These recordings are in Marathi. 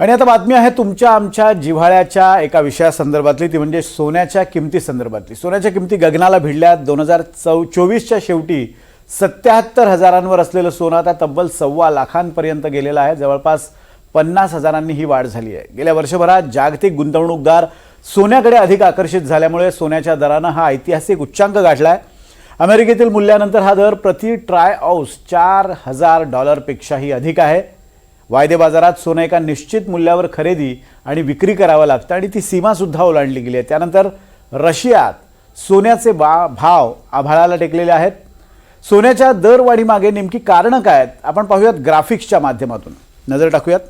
आणि आता बातमी आहे तुमच्या आमच्या जिव्हाळ्याच्या एका विषयासंदर्भातली ती म्हणजे सोन्याच्या किमती संदर्भातली. सोन्याच्या किमती गगनाला भिडल्यात दोन हजार चौ चोवीसच्या शेवटी सत्याहत्तर हजारांवर असलेलं सोनं आता तब्बल सव्वा लाखांपर्यंत गेलेलं आहे. जवळपास पन्नास हजारांनी ही वाढ झाली आहे. गेल्या वर्षभरात जागतिक गुंतवणूकदार सोन्याकडे अधिक आकर्षित झाल्यामुळे सोन्याच्या दरानं हा ऐतिहासिक उच्चांक गाठला आहे अमेरिकेतील मूल्यानंतर हा दर प्रति ट्राय औस चार हजार डॉलरपेक्षाही अधिक आहे. वायदे बाजारात सोनं एका निश्चित मूल्यावर खरेदी आणि विक्री करावं लागतं आणि ती सीमासुद्धा ओलांडली गेली आहे. त्यानंतर रशियात सोन्याचे बा भाव आभाळाला टेकलेले आहेत. सोन्याच्या दरवाढीमागे नेमकी कारणं काय आहेत? आपण पाहूयात ग्राफिक्सच्या माध्यमातून. नजर टाकूयात.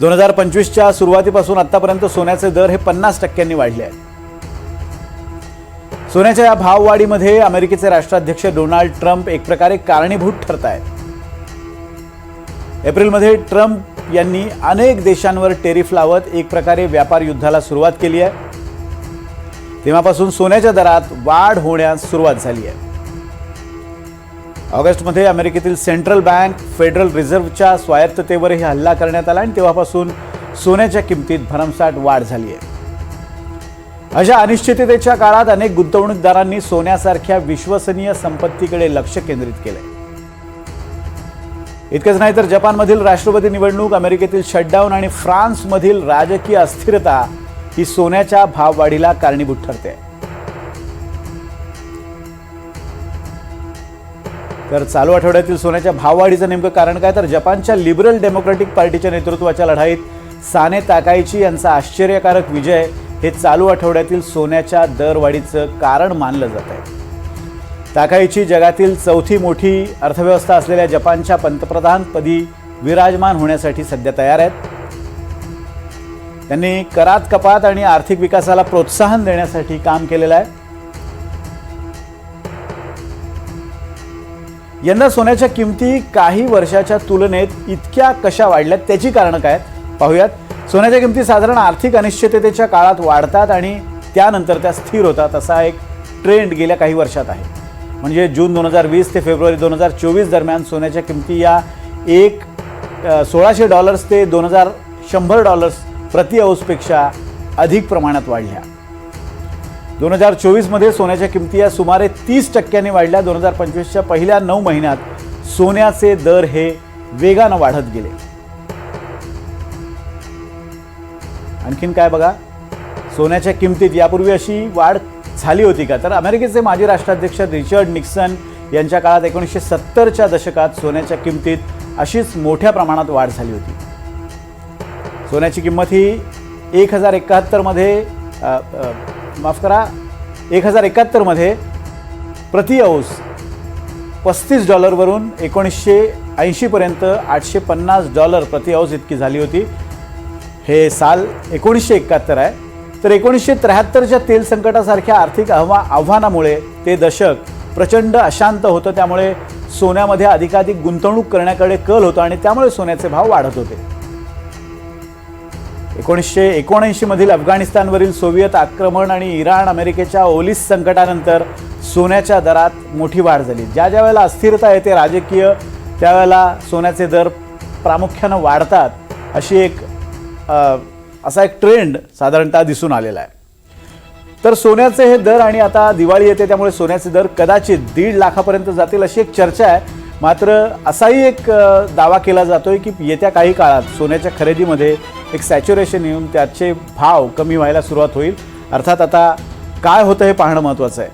दोन हजार पंचवीसच्या सुरुवातीपासून आतापर्यंत सोन्याचे दर हे पन्नास टक्क्यांनी वाढले आहेत. सोन्याच्या या भाववाढीमध्ये अमेरिकेचे राष्ट्राध्यक्ष डोनाल्ड ट्रम्प एक प्रकारे कारणीभूत ठरत आहेत एप्रिलमध्ये ट्रम्प यांनी अनेक देशांवर टेरिफ लावत एक प्रकारे व्यापार युद्धाला सुरुवात केली आहे. तेव्हापासून सोन्याच्या दरात वाढ होण्यास सुरुवात झाली आहे. ऑगस्टमध्ये अमेरिकेतील सेंट्रल बँक फेडरल रिझर्व्हच्या स्वायत्ततेवरही हल्ला करण्यात आला आणि तेव्हापासून सोन्याच्या किमतीत भरमसाठ वाढ झाली आहे. अशा अनिश्चिततेच्या काळात अनेक गुंतवणूकदारांनी सोन्यासारख्या विश्वसनीय संपत्तीकडे लक्ष केंद्रित केलं आहे इतकंच नाही तर जपानमधील राष्ट्रपती निवडणूक अमेरिकेतील शटडाऊन आणि फ्रान्समधील राजकीय अस्थिरता ही सोन्याच्या भाववाढीला कारणीभूत ठरते. तर चालू आठवड्यातील सोन्याच्या भाववाढीचं नेमकं कारण काय? तर जपानच्या लिबरल डेमोक्रेटिक पार्टीच्या नेतृत्वाच्या लढाईत साने ताकायची यांचा आश्चर्यकारक विजय हे चालू आठवड्यातील सोन्याच्या दरवाढीचं कारण मानलं जात आहे ताकाईची जगातील चौथी मोठी अर्थव्यवस्था असलेल्या जपानच्या पंतप्रधानपदी विराजमान होण्यासाठी सध्या तयार आहेत. त्यांनी करात कपात आणि आर्थिक विकासाला प्रोत्साहन देण्यासाठी काम केलेलं आहे. यंदा सोन्याच्या किमती काही वर्षाच्या तुलनेत इतक्या कशा वाढल्यात त्याची कारणं काय पाहूयात. सोन्याच्या किमती साधारण आर्थिक अनिश्चिततेच्या काळात वाढतात आणि त्यानंतर त्या स्थिर होतात असा एक ट्रेंड गेल्या काही वर्षात आहे. म्हणजे जून दोन हजार वीस ते फेब्रुवारी दोन हजार चोवीस दरम्यान सोन्याच्या किमती या एक सोळाशे डॉलर्स ते दोन हजार शंभर डॉलर्स प्रति औसपेक्षा अधिक प्रमाणात वाढल्या. दोन हजार चोवीसमध्ये सोन्याच्या किमती या सुमारे तीस टक्क्यांनी वाढल्या. दोन हजार पंचवीसच्या पहिल्या नऊ महिन्यात सोन्याचे दर हे वेगानं वाढत गेले. आणखीन काय बघा? सोन्याच्या किमतीत यापूर्वी अशी वाढ झाली होती का? तर अमेरिकेचे माजी राष्ट्राध्यक्ष रिचर्ड निक्सन यांच्या काळात एकोणीसशे सत्तरच्या दशकात सोन्याच्या किमतीत अशीच मोठ्या प्रमाणात वाढ झाली होती. सोन्याची किंमत ही एक हजार एकाहत्तरमध्ये माफ करा एक हजार एकाहत्तरमध्ये प्रति औस पस्तीस डॉलरवरून एकोणीसशे ऐंशीपर्यंत आठशे पन्नास डॉलर प्रति औस इतकी झाली होती. हे साल एकोणीसशे एकाहत्तर आहे. तर एकोणीसशे त्र्याहत्तरच्या तेल संकटासारख्या आर्थिक आव्हा आव्हानामुळे ते दशक प्रचंड अशांत होतं. त्यामुळे सोन्यामध्ये अधिकाधिक गुंतवणूक करण्याकडे कल होता आणि त्यामुळे सोन्याचे भाव वाढत होते. एकोणीसशे एकोणऐंशी मधील अफगाणिस्तानवरील सोव्हिएत आक्रमण आणि इराण अमेरिकेच्या ओलिस संकटानंतर सोन्याच्या दरात मोठी वाढ झाली. ज्या ज्या वेळेला अस्थिरता येते राजकीय त्यावेळेला सोन्याचे दर प्रामुख्यानं वाढतात अशी एक असा एक ट्रेंड साधारणतः दिसून आलेला आहे. तर सोन्याचे हे दर आणि आता दिवाळी येते त्यामुळे सोन्याचे दर कदाचित दीड लाखापर्यंत जातील अशी एक चर्चा आहे. मात्र असाही एक दावा केला जातोय की येत्या काही काळात सोन्याच्या खरेदीमध्ये एक सॅच्युरेशन येऊन त्याचे भाव कमी व्हायला सुरुवात होईल. अर्थात आता काय होतं हे पाहणं महत्त्वाचं आहे.